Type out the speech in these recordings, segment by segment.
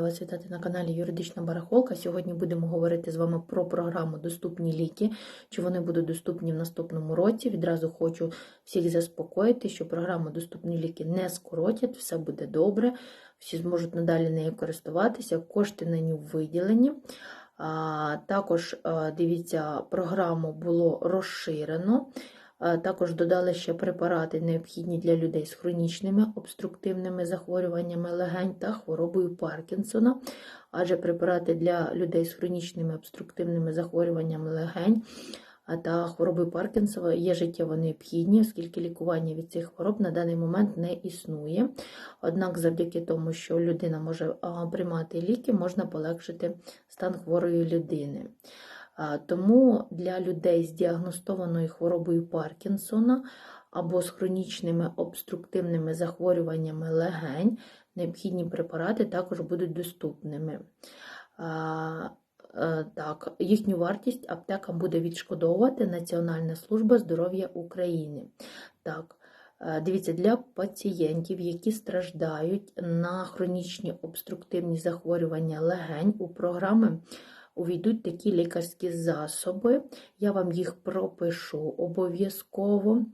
Вас вітати на каналі Юридична Барахолка. Сьогодні будемо говорити з вами про програму Доступні ліки. Чи вони будуть доступні в наступному році? Відразу хочу всіх заспокоїти, що програму Доступні ліки не скоротять, все буде добре, всі зможуть надалі нею користуватися, кошти на нього виділені. Також дивіться, програму було розширено. А, Також додали ще препарати, необхідні для людей з хронічними обструктивними захворюваннями легень та хворобою Паркінсона, адже препарати для людей з хронічними обструктивними захворюваннями легень та хворобою Паркінсона є життєво необхідні, оскільки лікування від цих хвороб на даний момент не існує. Однак, завдяки тому, що людина може приймати ліки, можна полегшити стан хворої людини. Тому для людей з діагностованою хворобою Паркінсона або з хронічними обструктивними захворюваннями легень необхідні препарати також будуть доступними. Е, Так, їхню вартість аптека буде відшкодовувати Національна служба здоров'я України. Так, е, дивіться, для пацієнтів, які страждають на хронічні обструктивні захворювання легень, у програми увійдуть такі лікарські засоби. Я вам їх пропишу обов'язково,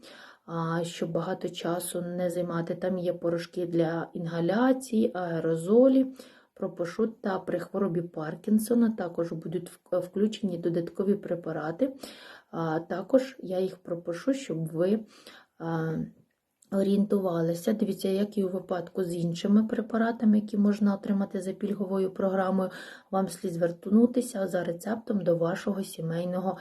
щоб багато часу не займати. Там є порошки для інгаляції, аерозолі. Пропишу та при хворобі Паркінсона також будуть включені додаткові препарати. Також я їх пропишу, щоб ви орієнтувалися. Дивіться, як і у випадку з іншими препаратами, які можна отримати за пільговою програмою, вам слід звернутися за рецептом до вашого сімейного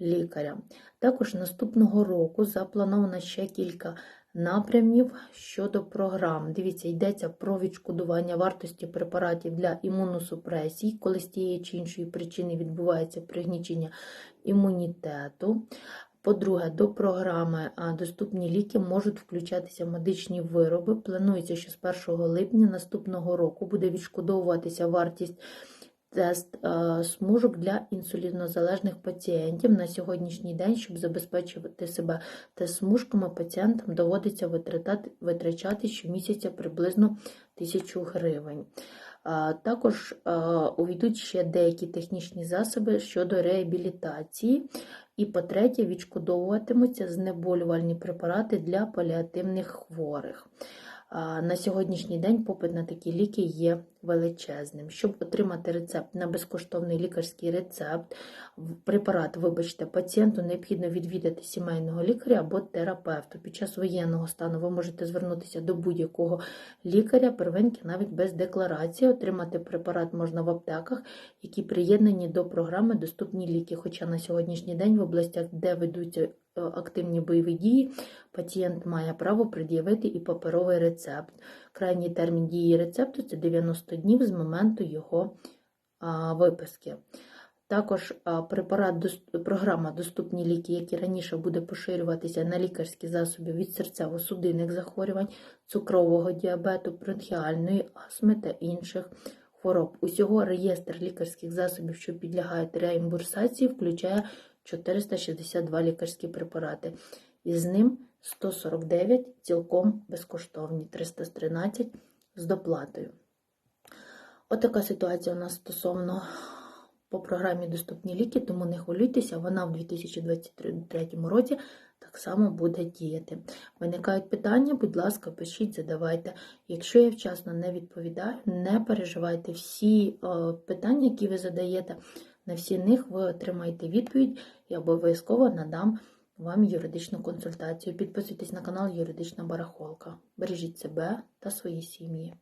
лікаря. Також наступного року заплановано ще кілька напрямів щодо програм. Дивіться, йдеться про відшкодування вартості препаратів для імуносупресій, коли з тієї чи іншої причини відбувається пригнічення імунітету. По-друге, до програми Доступні ліки можуть включатися медичні вироби. Планується, що з 1 липня наступного року буде відшкодовуватися вартість тест смужок для інсулінозалежних пацієнтів. На сьогоднішній день, щоб забезпечувати себе тест смужками, пацієнтам доводиться витрачати щомісяця приблизно тисячу гривень. Також увійдуть ще деякі технічні засоби щодо реабілітації. І, по-третє, відшкодовуватимуться знеболювальні препарати для паліативних хворих. На сьогоднішній день попит на такі ліки є величезним. Щоб отримати рецепт на безкоштовний лікарський рецепт, препарат, вибачте, пацієнту необхідно відвідати сімейного лікаря або терапевта. Під час воєнного стану ви можете звернутися до будь-якого лікаря, первинки навіть без декларації. Отримати препарат можна в аптеках, які приєднані до програми Доступні ліки. Хоча на сьогоднішній день в областях, де ведуться активні бойові дії, пацієнт має право пред'явити і паперовий рецепт. Крайній термін дії рецепту це 90 днів з моменту його виписки. Також препарат, програма Доступні ліки, які раніше буде поширюватися на лікарські засоби від серцево-судинних захворювань, цукрового діабету, бронхіальної астми та інших хвороб. Усього реєстр лікарських засобів, що підлягають реімбурсації, включає 462 лікарські препарати. Із ним 149 цілком безкоштовні, 313 з доплатою. Отака ситуація у нас стосовно по програмі Доступні ліки, тому не хвилюйтеся, вона в 2023 році так само буде діяти. Виникають питання, будь ласка, пишіть, задавайте. Якщо я вчасно не відповідаю, не переживайте всі е, питання, які ви задаєте, на всі них ви отримаєте відповідь і обов'язково надам вам юридичну консультацію. Підписуйтесь на канал Юридична Барахолка. Бережіть себе та свої сім'ї.